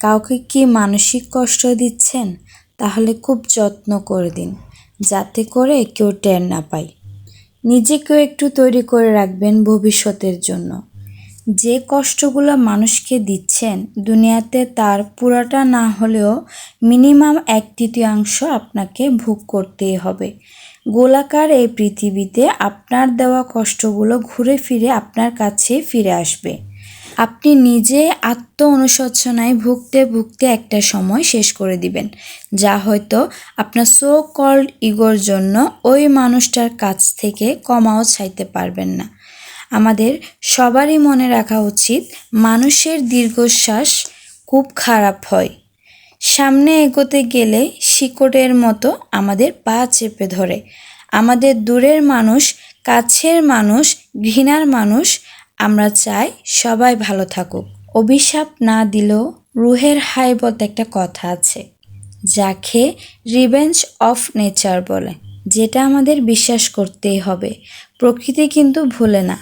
কাউকে কি মানসিক কষ্ট দিচ্ছেন, তাহলে খুব যত্ন করে দিন, যাতে করে কেউ টের না পায়। নিজেকেও একটু তৈরি করে রাখবেন ভবিষ্যতের জন্য। যে কষ্টগুলো মানুষকে দিচ্ছেন, দুনিয়াতে তার পুরোটা না হলেও মিনিমাম এক তৃতীয়াংশ আপনাকে ভোগ করতেই হবে। গোলাকার এই পৃথিবীতে আপনার দেওয়া কষ্টগুলো ঘুরে ফিরে আপনার কাছে ফিরে আসবে। আপনি নিজে আত্ম অনুশোচনায় ভুগতে ভুগতে একটা সময় শেষ করে দিবেন। যা হয়তো আপনার সো কল্ড ইগোর জন্য ওই মানুষটার কাছ থেকে কমাও চাইতে পারবেন না। আমাদের সবারই মনে রাখা উচিত, মানুষের দীর্ঘশ্বাস খুব খারাপ হয়। সামনে এগোতে গেলে শিকড়ের মতো আমাদের পা চেপে ধরে। আমাদের দূরের মানুষ, কাছের মানুষ, ঘৃণার মানুষ আমরা চাই সবাই ভালো থাকুক। অভিশাপ না দিলেও রুহের হাইবত একটা কথা আছে, যাকে রিভেঞ্জ অফ নেচার বলে, যেটা আমাদের বিশ্বাস করতেই হবে। প্রকৃতি কিন্তু ভুলে না।